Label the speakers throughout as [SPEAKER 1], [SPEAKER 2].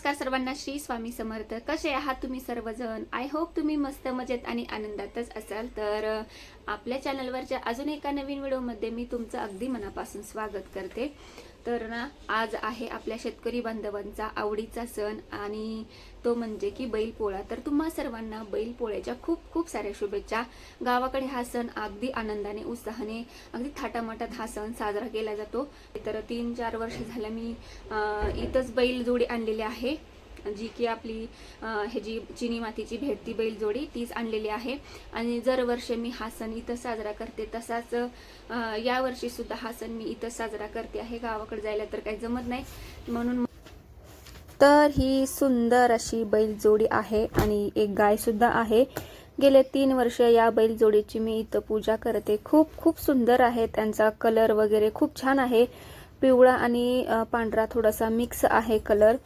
[SPEAKER 1] नमस्कार सर्वांना श्री स्वामी समर्थ. कसे आहात तुम्ही सर्वजण? आय होप तुम्ही मस्त मजेत आणि आनंदातच असाल. तर आपल्या चॅनलवरच्या अजून एका नवीन व्हिडिओमध्ये मी तुमचं अगदी मनापासून स्वागत करते. तर ना आज आहे आपल्या शेतकरी बांधवांचा आवडीचा सण आणि तो म्हणजे की बैलपोळा. तर तुम्हा सर्वांना बैलपोळ्याच्या खूप खूप साऱ्या शुभेच्छा. गावाकडे हा सण अगदी आनंदाने उत्साहाने अगदी थाटामाटात हा सण साजरा केला जातो. तर तीन चार वर्ष झालं मी इथंच बैल जोडी आणलेली आहे. जी की आपली हे जी चिनी मातीची भेटती बैलजोडी तीच आणलेली आहे. आणि जर वर्ष मी हा सण इथं साजरा करते. तसाच यावर्षी या सुद्धा हा सण मी इथं साजरा करते आहे. गावाकडे जायला तर काही जमत नाही. म्हणून तर ही सुंदर अशी बैलजोडी आहे आणि एक गायसुद्धा आहे. गेले तीन वर्ष या बैलजोडीची मी इथं पूजा करते. खूप खूप सुंदर आहे. त्यांचा कलर वगैरे खूप छान आहे. पिवळा आणि पांढरा थोडासा मिक्स आहे कलर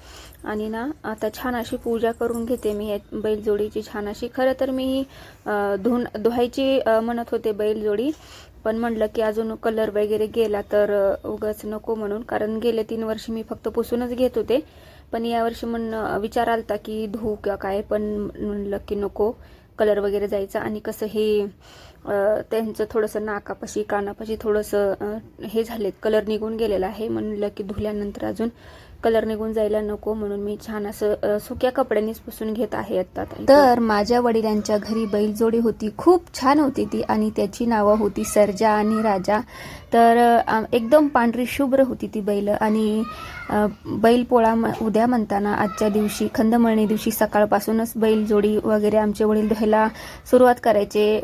[SPEAKER 1] आणि ना आता छान अशी पूजा करून घेते मी या बैलजोडीची छान अशी. खरं तर मी अ, धुन धुवायची म्हणत होते बैलजोडी. पण म्हणलं की अजून कलर वगैरे गेला तर उगाच नको म्हणून. कारण गेले तीन वर्ष मी फक्त पुसूनच घेत होते. पण यावर्षी म्हण विचार आलता की धुवू किंवा काय? पण म्हणलं की नको. कलर वगैरे जायचा. आणि कसं हे त्यांचं थोडंसं नाकापाशी कानापाशी थोडंसं हे झालेत. कलर निघून गेलेला आहे. म्हणलं की धुल्यानंतर अजून कलर निघून जायला नको म्हणून मी छान असं सुक्या कपड्यांनीच पुसून घेत आहे आता तर माझ्या वडिलांच्या घरी बैलजोडी होती खूप छान होती ती आणि त्याची नावं होती सर्जा आणि राजा. तर एकदम पांढरी शुभ्र होती ती बैल आणि बैलपोळा म- उद्या म्हणताना आजच्या दिवशी खंदमळणी दिवशी सकाळपासूनच बैलजोडी वगैरे आमचे वडील धुवायला सुरुवात करायचे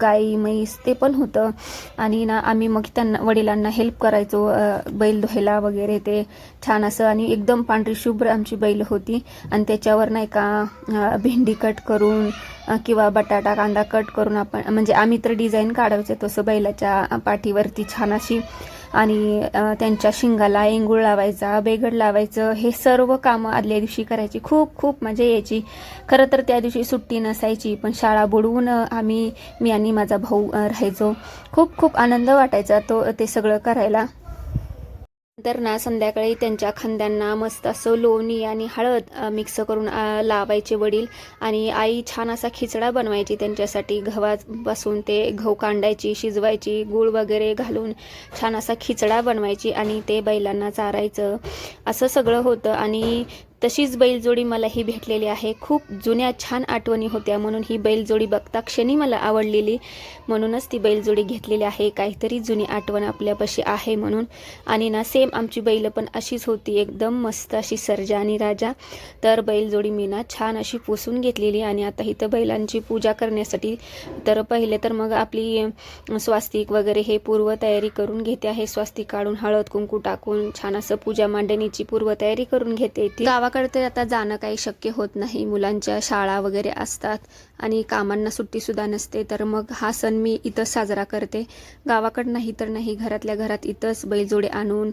[SPEAKER 1] गाई म्हैस ते पण होतं. आणि ना आम्ही मग त्यांना वडिलांना हेल्प करायचो बैल धुवायला वगैरे ते छान असं आणि एकदम पांढरी शुभ्र आमची बैल होती. आणि त्याच्यावर नाही का भेंडी कट करून किंवा बटाटा कांदा कट करून आपण म्हणजे आम्ही तर डिझाईन काढायचो तसं बैलाच्या पाठीवरती छान अशी. आणि त्यांच्या शिंगाला एंगूळ लावायचा बेगड लावायचं हे सर्व कामं आदल्या दिवशी करायची. खूप खूप मजा यायची. खरं तर त्या दिवशी सुट्टी नसायची पण शाळा बुडवून आम्ही मी आणि माझा भाऊ राहायचो. खूप खूप आनंद वाटायचा तो ते सगळं करायला. नंतर ना संध्याकाळी त्यांच्या खांद्यांना मस्त असं लोणी आणि हळद मिक्स करून लावायचे वडील आणि आई छान असा खिचडा बनवायची त्यांच्यासाठी. गव्हापासून ते गहू कांडायची शिजवायची गूळ वगैरे घालून छान असा खिचडा बनवायची आणि ते बैलांना चारायचं. असं सगळं होतं आणि तशीच बैलजोडी मला ही भेटलेली आहे. खूप जुन्या छान आठवणी होत्या म्हणून ही बैलजोडी बघता क्षणी मला आवडलेली. म्हणूनच ती बैलजोडी घेतलेली आहे. काहीतरी जुनी आठवण आपल्यापाशी आहे म्हणून. आणि ना सेम आमची बैल पण अशीच होती. एकदम मस्त अशी सर्जा आणि राजा. तर बैलजोडी मी ना छान अशी पुसून घेतलेली. आणि आता इथं बैलांची पूजा करण्यासाठी तर पहिले तर मग आपली स्वास्तिक वगैरे हे पूर्वतयारी करून घेते आहे. स्वास्तिक काढून हळद कुंकू टाकून छान असं पूजा मांडणीची पूर्वतयारी करून घेते ती. गावाकडे तर आता जाणं काही शक्य होत नाही. मुलांच्या शाळा वगैरे असतात आणि कामांना सुट्टीसुद्धा नसते तर मग हा सण मी इथंच साजरा करते. गावाकडं नाही तर नाही घरातल्या घरात इथंच बैलजोडे आणून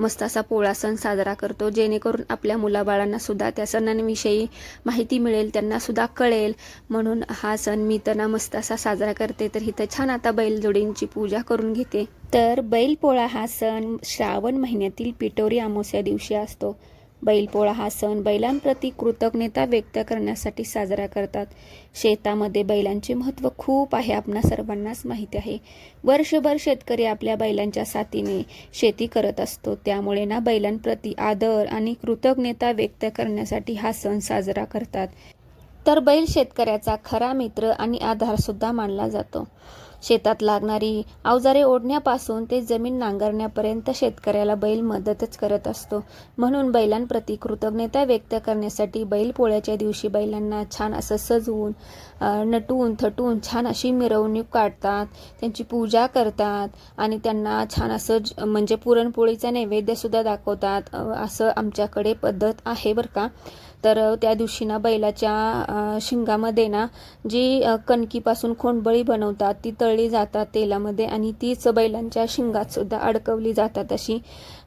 [SPEAKER 1] मस्त असा पोळा सण साजरा करतो. जेणेकरून आपल्या मुलाबाळांना सुद्धा त्या सणांविषयी माहिती मिळेल त्यांना सुद्धा कळेल. म्हणून हा सण मी त्यांना मस्त असा साजरा करते. तर इथं छान आता बैलजोडींची पूजा करून घेते. तर बैलपोळा हा सण श्रावण महिन्यातील पिटोरी अमावस्या दिवशी असतो. बैलपोळा हा सण बैलांप्रती कृतज्ञता व्यक्त करण्यासाठी साजरा करतात. शेतामध्ये बैलांचे महत्त्व खूप आहे आपणा सर्वांनाच माहिती आहे. वर्षभर शेतकरी आपल्या बैलांच्या साथीने शेती करत असतो. त्यामुळे ना बैलांप्रती आदर आणि कृतज्ञता व्यक्त करण्यासाठी हा सण साजरा करतात. तर बैल शेतकऱ्याचा खरा मित्र आणि आधारसुद्धा मानला जातो. शेतात लागणारी अवजारे ओढण्यापासून ते जमीन नांगरण्यापर्यंत शेतकऱ्याला बैल मदतच करत असतो. म्हणून बैलांप्रती कृतज्ञता व्यक्त करण्यासाठी बैल पोळ्याच्या दिवशी बैलांना छान असं सजवून नटून थटून छान अशी मिरवणूक काढतात. त्यांची पूजा करतात आणि त्यांना छान असं ज- म्हणजे पुरणपोळीचा नैवेद्यसुद्धा दाखवतात. असं आमच्याकडे पद्धत आहे बरं का? तर त्या दिवशी ना बैलाच्या शिंगामध्ये ना जी कणकीपासून खोंडबळी बनवतात ती तळली जातात तेलामध्ये आणि तीच बैलांच्या शिंगात सुद्धा अडकवली जातात अशी.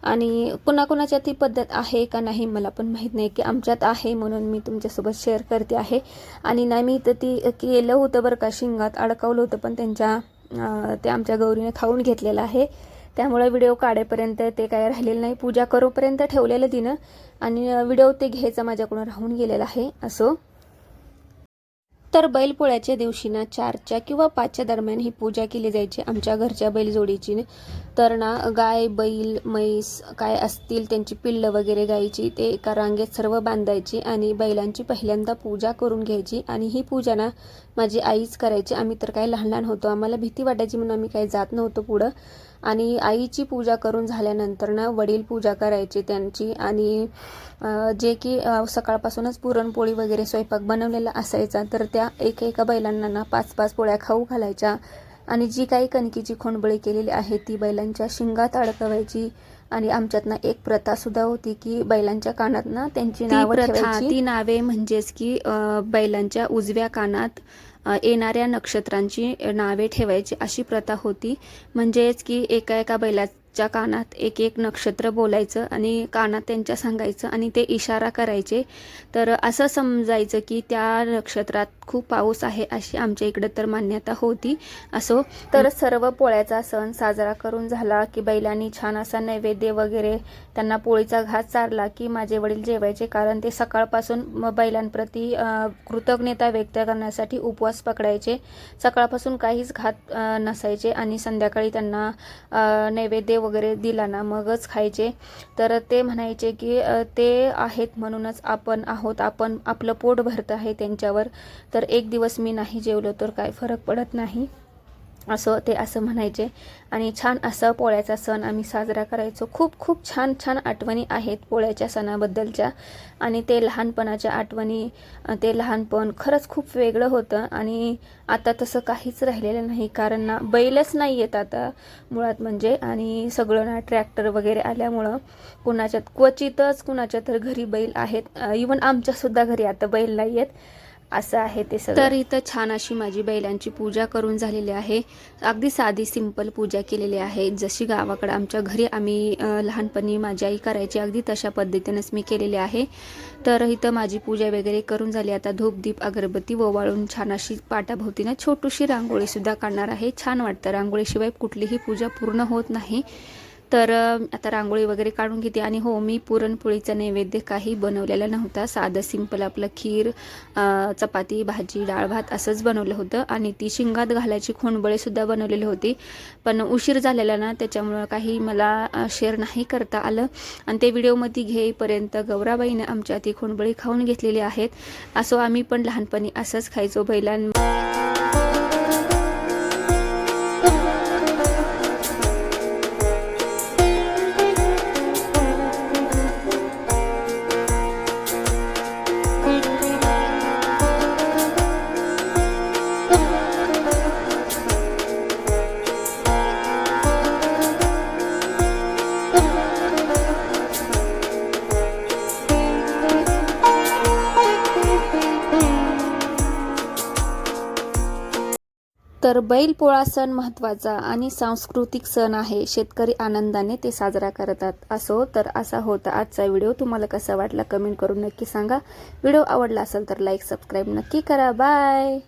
[SPEAKER 1] आणि कुणाकुणाच्या ती पद्धत आहे का नाही मला पण माहीत नाही की आमच्यात आहे म्हणून मी तुमच्यासोबत शेअर करते आहे. आणि नाही मी तर ती केलं होतं बरं का शिंगात अडकवलं होतं पण त्यांच्या ते आमच्या गौरीने खाऊन घेतलेलं आहे. त्यामुळे व्हिडिओ काढेपर्यंत ते काय राहिलेलं नाही. पूजा करूपर्यंत ठेवलेलं तिनं. आणि व्हिडिओ ते घ्यायचा माझ्याकडून राहून गेलेला आहे असो. तर बैलपोळ्याच्या दिवशी ना चारच्या किंवा पाचच्या दरम्यान ही पूजा केली जायची आमच्या घरच्या बैलजोडीची. तर ना गाय बैल म्हैस काय असतील त्यांची पिल्लं वगैरे गायची ते एका रांगेत सर्व बांधायची आणि बैलांची पहिल्यांदा पूजा करून घ्यायची. आणि ही पूजा ना माझी आईच करायची. आम्ही तर काय लहान लहान होतो. आम्हाला भीती वाटायची म्हणून आम्ही काही जात नव्हतो पुढं. आणि आईची पूजा करून झाल्यानंतर ना वडील पूजा करायचे त्यांची आणि जे की सकाळपासूनच पुरणपोळी वगैरे स्वयंपाक बनवलेला असायचा तर त्या एक एका बैलांना ना पाच पाच पोळ्या खाऊ घालायच्या. आणि जी काही कणकीची खोंडबळी केलेली आहे ती बैलांच्या शिंगात अडकवायची. आणि आमच्यात ना एक प्रथा सुद्धा होती की बैलांच्या कानात ना त्यांची नावं ठेवायची. ती नावे म्हणजेच की बैलांच्या उजव्या कानात येणाऱ्या नक्षत्रांची नावे ठेवायची अशी प्रथा होती. म्हणजेच की एका एका बैलाच्या कानात एक एक नक्षत्र बोलायचं आणि कानात त्यांच्या सांगायचं आणि ते इशारा करायचे. तर असं समजायचं की त्या नक्षत्रात खूप पाऊस आहे अशी आमच्या इकडे तर मान्यता होती. असो तर सर्व पोळ्याचा सण साजरा करून झाला की बैलांनी छान असा नैवेद्य वगैरे त्यांना पोळीचा घास चारला की माझे वडील जेवायचे कारण ते सकाळपासून बैलांप्रती कृतज्ञता व्यक्त करण्यासाठी उपवास पकडायचे. सकाळपासून काहीच घात नसायचे आणि संध्याकाळी त्यांना नैवेद्य वगैरे दिला ना मगच खायचे. तर ते म्हणायचे की ते आहेत म्हणूनच आपण आहोत. आपण आपलं पोट भरत आहे त्यांच्यावर. तर एक दिवस मी नाही जेवलो तर काय फरक पडत नाही. असं ते असं म्हणायचे. आणि छान असं पोळ्याचा सण आम्ही साजरा करायचो. खूप खूप छान छान आठवणी आहेत पोळ्याच्या सणाबद्दलच्या. आणि ते लहानपणाच्या आठवणी ते लहानपण खरंच खूप वेगळं होतं. आणि आता तसं काहीच राहिलेलं नाही कारण ना बैलच नाही येत आता मुळात म्हणजे. आणि सगळं ना ट्रॅक्टर वगैरे आल्यामुळं कुणाच्यात क्वचितच कुणाच्या तर घरी बैल आहेत. इवन आमच्यासुद्धा घरी आता बैल नाही आहेत असं आहे ते सगळं. तर इथं छान अशी माझी बैलांची पूजा करून झालेली आहे. अगदी साधी सिंपल पूजा केलेली आहे. जशी गावाकडं आमच्या घरी आम्ही लहानपणी माझी आई करायची अगदी तशा पद्धतीनेच मी केलेली आहे. तर इथं माझी पूजा वगैरे करून झाली. आता धूपदीप अगरबत्ती ओवाळून छान अशी पाटाभोवती ना छोटीशी रांगोळीसुद्धा काढणार आहे. छान वाटतं. रांगोळीशिवाय कुठलीही पूजा पूर्ण होत नाही. तर आता रांगोळी वगैरे काढून घेते. आणि हो मी पुरणपोळीचा नैवेद्य काही बनवलेला नव्हता. साधं सिंपल आपलं खीर चपाती भाजी डाळ भात असंच बनवलं होतं. आणि ती शिंगात घालायची खोंडबळेसुद्धा बनवलेली होती. पण उशीर झालेला ना त्याच्यामुळं काही मला शेअर नाही करता आलं. आणि ते व्हिडिओमध्ये घेईपर्यंत गौराबाईने आमच्या ती खोंडबळी खाऊन घेतलेली आहेत. असो आम्ही पण लहानपणी असंच खायचो बैलां तर बैलपोळा सण महत्त्वाचा आणि सांस्कृतिक सण आहे. शेतकरी आनंदाने ते साजरा करतात. असो तर असा होता आजचा व्हिडिओ. तुम्हाला कसा वाटला कमेंट करून नक्की सांगा. व्हिडिओ आवडला असेल तर लाईक सबस्क्राईब नक्की करा. बाय!